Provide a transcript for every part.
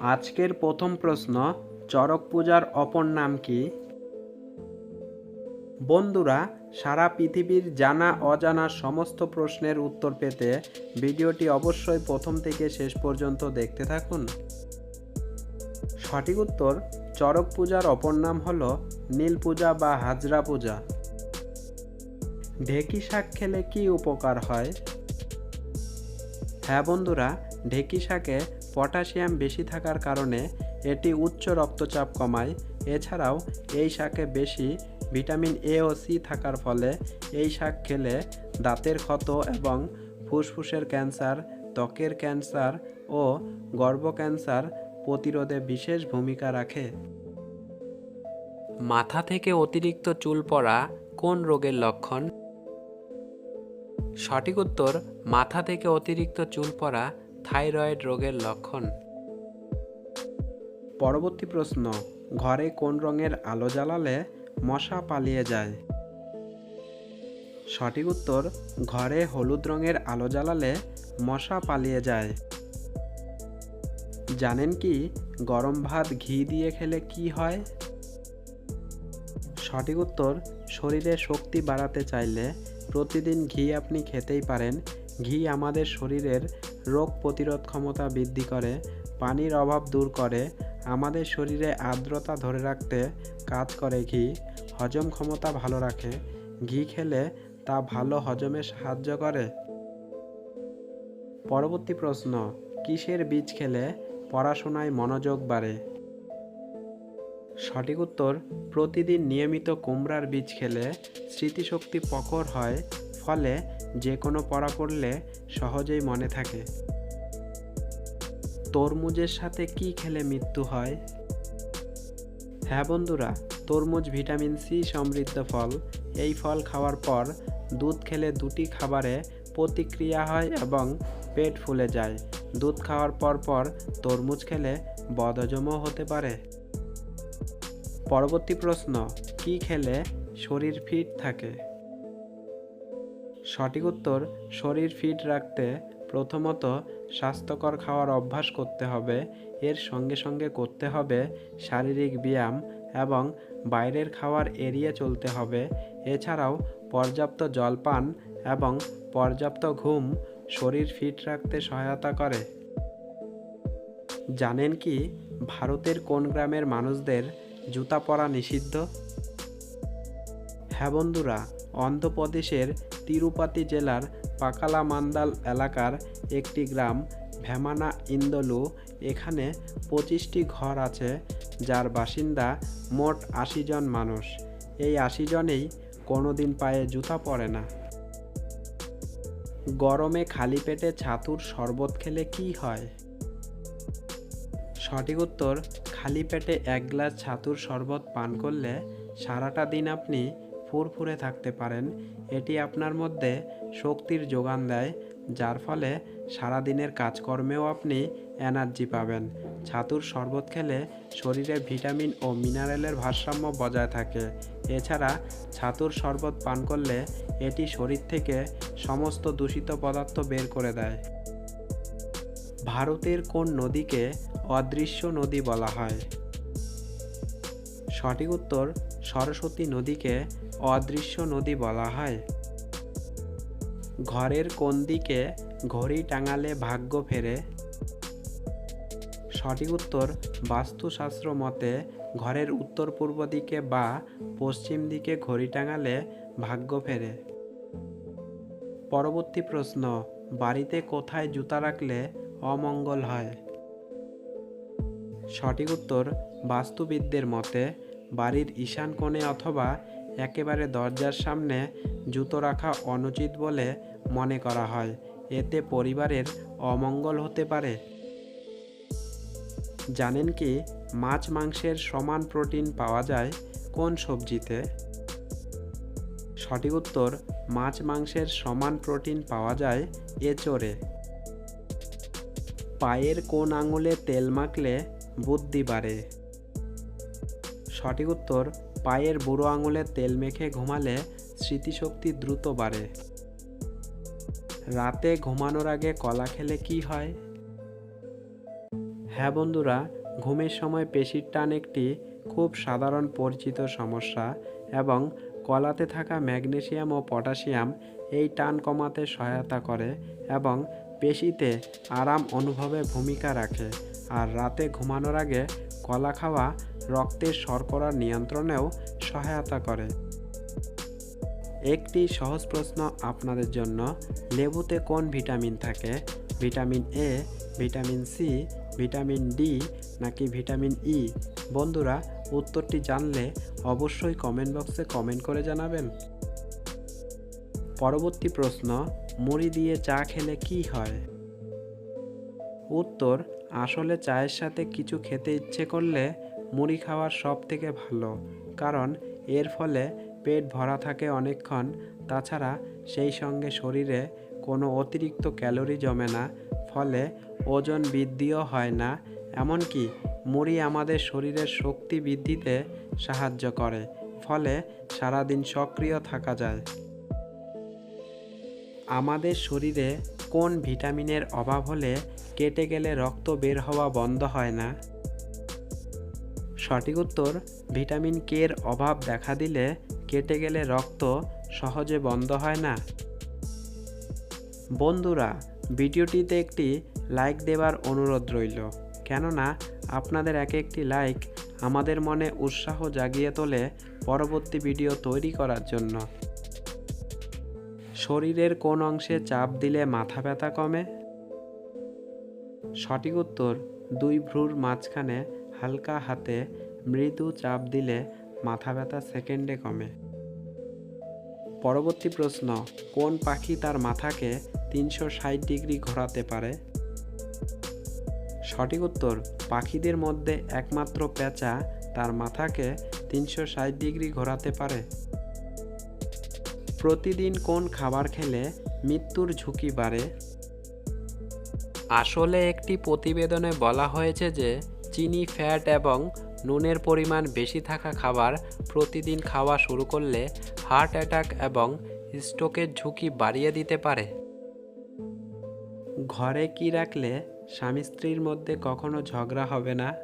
আজকের প্রথম প্রশ্ন, চড়ক পূজার অপর নাম কি? বন্ধুরা, সারা পৃথিবীর জানা অজানা সমস্ত প্রশ্নের উত্তর পেতে ভিডিওটি অবশ্যই প্রথম থেকে শেষ পর্যন্ত দেখতে থাকুন। সঠিক উত্তর, চড়ক পূজার অপর নাম হল নীল পূজা বা হাজরা পূজা। ঢেকি শাক খেলে কি উপকার হয়? হ্যাঁ বন্ধুরা, ঢেকি শাকে পটাশিয়াম বেশি থাকার কারণে এটি উচ্চ রক্তচাপ কমায়। এছাড়াও এই শাকে বেশি ভিটামিন এ ও সি থাকার ফলে এই শাক খেলে দাঁতের ক্ষত এবং ফুসফুসের ক্যান্সার, ত্বকের ক্যান্সার ও গর্ভ ক্যান্সার প্রতিরোধে বিশেষ ভূমিকা রাখে। মাথা থেকে অতিরিক্ত চুল পড়া কোন রোগের লক্ষণ? সঠিক উত্তর, মাথা থেকে অতিরিক্ত চুল পড়া, থাইরয়েড রোগের লক্ষণ। পরবর্তী প্রশ্ন, ঘরে কোন রঙের আলো জ্বালালে মশা পালিয়ে যায়? সঠিক উত্তর, ঘরে হলুদ রঙের আলো জ্বালালে মশা পালিয়ে যায়। জানেন কি, গরম ভাত ঘি দিয়ে খেলে কি হয়? সঠিক উত্তর, শরীরে শক্তি বাড়াতে চাইলে প্রতিদিন ঘি আপনি খেতেই পারেন। ঘি আমাদের শরীরের রোগ প্রতিরোধ ক্ষমতা বৃদ্ধি করে, পানির অভাব দূর করে, আমাদের শরীরে আর্দ্রতা ধরে রাখতে কাজ করে ঘি, হজম ক্ষমতা ভালো রাখে। ঘি খেলে তা ভালো হজমে সাহায্য করে। পরবর্তী প্রশ্ন, কিসের বীজ খেলে পড়াশোনায় মনোযোগ বাড়ে? সঠিক উত্তর, প্রতিদিন নিয়মিত কুমড়ার বীজ খেলে স্মৃতিশক্তি প্রখর হয়, ফলে যে কোনো পড়া পড়লে সহজেই মনে থাকে। তরমুজের সাথে কি খেলে মৃত্যু হয়? হ্যাঁ বন্ধুরা, তরমুজ ভিটামিন সি সমৃদ্ধ ফল। এই ফল খাওয়ার পর দুধ খেলে দুটি খাবারে প্রতিক্রিয়া হয় এবং পেট ফুলে যায়। দুধ খাওয়ার পর পর তরমুজ খেলে বদহজমও হতে পারে। পরবর্তী প্রশ্ন, কি খেলে শরীর ফিট থাকে? সঠিক উত্তর, শরীর ফিট রাখতে প্রথমত স্বাস্থ্যকর খাওয়ার অভ্যাস করতে হবে। এর সঙ্গে সঙ্গে করতে হবে শারীরিক ব্যায়াম এবং বাইরের খাওয়ার এড়িয়ে চলতে হবে। এছাড়াও পর্যাপ্ত জলপান এবং পর্যাপ্ত ঘুম শরীর ফিট রাখতে সহায়তা করে। জানেন কি, ভারতের কোন গ্রামের মানুষদের জুতা পরা নিষিদ্ধ? হ্যাঁ বন্ধুরা, অন্ধ্রপ্রদেশের তিরুপতি জেলার পাকালা মান্দাল এলাকার একটি গ্রাম ভেমানা ইন্দলু, এখানে পঁচিশটি ঘর আছে, যার বাসিন্দা মোট আশি জন মানুষ। এই আশি জনেই কোনোদিন পায়ে জুতা পরে না। গরমে খালি পেটে ছাতুর শরবত খেলে কি হয়? সঠিক উত্তর খালি পেটে এক গ্লাস ছাতুর শরবত পান করলে সারাটা দিন আপনি ফুরফুরে থাকতে পারেন। এটি আপনার মধ্যে শক্তির যোগান দেয়, যার ফলে সারাদিনের কাজকর্মেও আপনি এনার্জি পাবেন। ছাতুর শরবত খেলে শরীরে ভিটামিন ও মিনারেলের ভারসাম্য বজায় থাকে। এছাড়া ছাতুর শরবত পান করলে এটি শরীর থেকে সমস্ত দূষিত পদার্থ বের করে দেয়। ভারতের কোন নদীকে অদৃশ্য নদী বলা হয়? সঠিক উত্তর, সরস্বতী নদীকে অদৃশ্য নদী বলা হয়। ঘরের কোন দিকে ঘড়ি টাঙালে ভাগ্য ফেরে? সঠিক উত্তর, বাস্তুশাস্ত্র মতে ঘরের উত্তর পূর্ব দিকে বা পশ্চিম দিকে ঘড়ি টাঙালে ভাগ্য ফেরে। পরবর্তী প্রশ্ন, বাড়িতে কোথায় জুতা রাখলে অমঙ্গল হয়। সঠিক উত্তর বাস্তুবিদদের মতে, বাড়ির ঈশান কোণে অথবা একেবারে দরজার সামনে জুতো রাখা অনুচিত বলে মনে করা হয়। এতে পরিবারের অমঙ্গল হতে পারে। জানেন কি, মাছ মাংসের সমান প্রোটিন পাওয়া যায় কোন সবজিতে? সঠিক উত্তর, মাছ মাংসের সমান প্রোটিন পাওয়া যায় এচোড়ে। পায়ের কোন আঙুলে তেল মাখলে বুদ্ধি বাড়ে? সঠিক উত্তর, পায়ের বুড়ো আঙুলে তেল মেখে ঘুমালে স্মৃতিশক্তি দ্রুত বাড়ে। রাতে ঘুমানোর আগে কলা খেলে কি হয়? হ্যাঁ বন্ধুরা, ঘুমের সময় পেশির টান একটি খুব সাধারণ পরিচিত সমস্যা এবং কলাতে থাকা ম্যাগনেসিয়াম ও পটাশিয়াম এই টান কমাতে সহায়তা করে এবং পেশিতে আরাম অনুভবে ভূমিকা রাখে আর রাতে ঘুমানোর আগে কলা খাওয়া রক্তের শর্করা নিয়ন্ত্রণেও সহায়তা করে। একটি সহজ প্রশ্ন আপনাদের জন্য, লেবুতে কোন ভিটামিন থাকে? Vitamin A vitamin C vitamin D নাকি ভিটামিন ই বন্ধুরা, উত্তরটি জানলে অবশ্যই কমেন্ট বক্সে কমেন্ট করে জানাবেন। পরবর্তী প্রশ্ন মুড়ি দিয়ে চা খেলে কি হয়? উত্তর, আসলে চায়ের সাথে কিছু খেতে ইচ্ছে করলে মুড়ি খাওয়ার সব থেকে ভালো, কারণ এর ফলে পেট ভরা থাকে অনেকক্ষণ। তাছাড়া সেই সঙ্গে শরীরে কোনো অতিরিক্ত ক্যালোরি জমে না, ফলে ওজন বৃদ্ধিও হয় না। এমনকি মুড়ি আমাদের শরীরের শক্তি বৃদ্ধিতে সাহায্য করে, ফলে সারাদিন সক্রিয় থাকা যায়। আমাদের শরীরে কোন ভিটামিনের অভাব হলে কেটে গেলে রক্ত বের হওয়া বন্ধ হয় না? সঠিক উত্তর, ভিটামিন কে এর অভাব দেখা দিলে কেটে গেলে রক্ত সহজে বন্ধ হয় না। বন্ধুরা, ভিডিওটিতে একটি লাইক দেওয়ার অনুরোধ রইল। কেননা, আপনাদের এক একটি লাইক আমাদের মনে উৎসাহ জাগিয়ে তোলে পরবর্তী ভিডিও তৈরি করার জন্য। শরীরের কোন অংশে চাপ দিলে মাথা ব্যথা কমে? সঠিক উত্তর, দুই ভ্রুর মাঝখানে হালকা হাতে মৃদু চাপ দিলে মাথা ব্যথা সেকেন্ডে কমে। পরবর্তী প্রশ্ন, কোন পাখি তার মাথাকে তিনশো ষাট ডিগ্রি ঘোরাতে পারে? সঠিক উত্তর, পাখিদের মধ্যে একমাত্র পেঁচা তার মাথাকে তিনশো ষাট ডিগ্রি ঘোরাতে পারে। প্রতিদিন কোন খাবার খেলে মৃত্যুর ঝুঁকি বাড়ে? আসলে একটি প্রতিবেদনে বলা হয়েছে যে, চিনি, ফ্যাট এবং নুনের পরিমাণ বেশি থাকা খাবার প্রতিদিন খাওয়া শুরু করলে হার্ট অ্যাটাক এবং স্ট্রোকের ঝুঁকি বাড়িয়ে দিতে পারে। ঘরে কি রাখলে স্বামী স্ত্রীর মধ্যে কখনো ঝগড়া হবে না?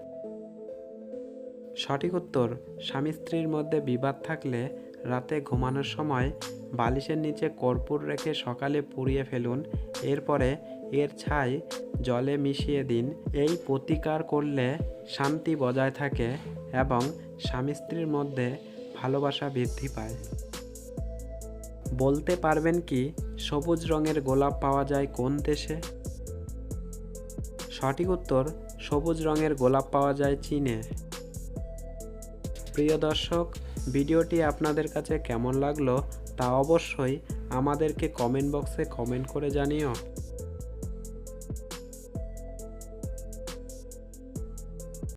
সঠিক উত্তর, স্বামী স্ত্রীর মধ্যে বিবাদ থাকলে রাতে ঘুমানোর সময় বালিশের নিচে কর্পূর রেখে সকালে পুড়িয়ে ফেলুন, এরপরে এর ছাই জলে মিশিয়ে দিন। এই প্রতিকার করলে শান্তি বজায় থাকে এবং স্বামী স্ত্রীর মধ্যে ভালোবাসা বৃদ্ধি পায়। বলতে পারবেন কি, সবুজ রঙের গোলাপ পাওয়া যায় কোন দেশে? সঠিক উত্তর, সবুজ রঙের গোলাপ পাওয়া যায় চীনে। প্রিয় দর্শক ভিডিওটি আপনাদের কাছে কেমন লাগল তা অবশ্যই আমাদেরকে কমেন্ট বক্সে কমেন্ট করে জানিও।